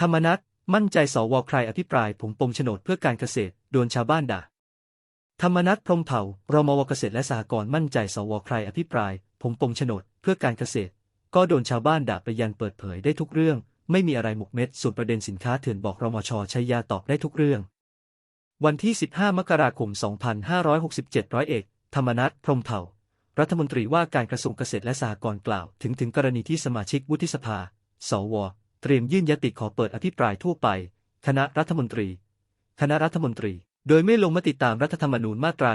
ธรรมนัตมั่นใจสวใครอภิปรายผมปมโฉนดเพื่อการเกษตรโดนชาวบ้านด่า ธรรมนัตพรมเผ่ารมวเกษตรและสหกรณ์มั่นใจสวใครอภิปรายผมปมโฉนดเพื่อการเกษตร ก็โดนชาวบ้านด่าไปยันเปิดเผยได้ทุกเรื่อง ไม่มีอะไรหมกเม็ดส่วนประเด็นสินค้าเถื่อนบอกรมชชัยยาตอบได้ทุกเรื่อง วันที่ 15 มกราคม 2567ร้อยเอกธรรมนัฐพรมเผ่า รัฐมนตรีว่าการกระทรวงเกษตรและสหกรณ์กล่าว ถึงถึงกรณีที่สมาชิกวุฒิสภา สว เตรียมยื่นยติขอเปิดอภิปรายทั่วไป คณะรัฐมนตรี คณะรัฐมนตรี โดยไม่ลงมติตามรัฐธรรมนูญมาตรา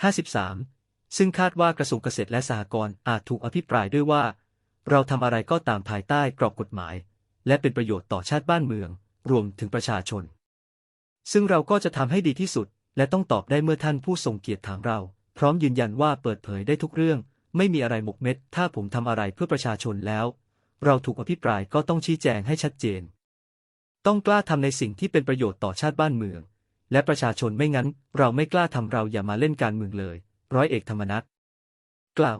153 ซึ่งคาดว่ากระทรวงเกษตรและสหกรณ์อาจถูกอภิปรายด้วยว่า เราทำอะไรก็ตามภายใต้กรอบกฎหมาย และเป็นประโยชน์ต่อชาติบ้านเมือง รวมถึงประชาชน ซึ่งเราก็จะทำให้ดีที่สุด และต้องตอบได้เมื่อท่านผู้ทรงเกียรติถามเรา พร้อมยืนยันว่าเปิดเผยได้ทุกเรื่อง ไม่มีอะไรหมกเม็ด ถ้าผมทำอะไรเพื่อประชาชนแล้ว เราถูกอภิปรายก็ต้องชี้แจงให้ชัดเจน ต้องกล้าทำในสิ่งที่เป็นประโยชน์ต่อชาติบ้านเมือง และประชาชนไม่งั้น เราไม่กล้าทำเราอย่ามาเล่นการเมืองเลย ร้อยเอกธรรมนัฐกล่าว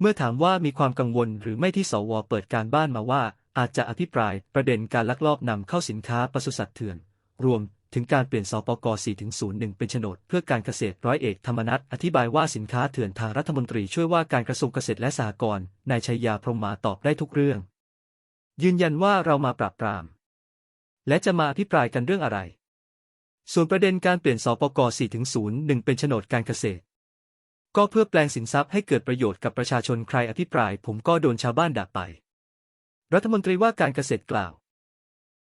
เมื่อถามว่ามีความกังวลหรือไม่ที่สวเปิดการบ้านมาว่า อาจจะอภิปรายประเด็นการลักลอบนำเข้าสินค้าปศุสัตว์เถื่อน รวม ถึงการเปลี่ยนสปก 4-01 เป็นโฉนดเพื่อการเกษตรร้อยเอกธรรมนัฐอธิบายว่าสินค้าเถื่อนทางรัฐมนตรีช่วยว่าการกระทรวงเกษตรและสหกรณ์นายชัยยาพรหมมาตอบได้ทุกเรื่อง ยืนยันว่าเรามาปราบปราม และจะมาอภิปรายกันเรื่องอะไร ส่วนประเด็นการเปลี่ยนสปก 4-01 เป็นโฉนดการเกษตร ก็เพื่อแปลงสินทรัพย์ให้เกิดประโยชน์กับประชาชนใครอภิปราย ผมก็โดนชาวบ้านด่าไป รัฐมนตรีว่าการเกษตรกล่าว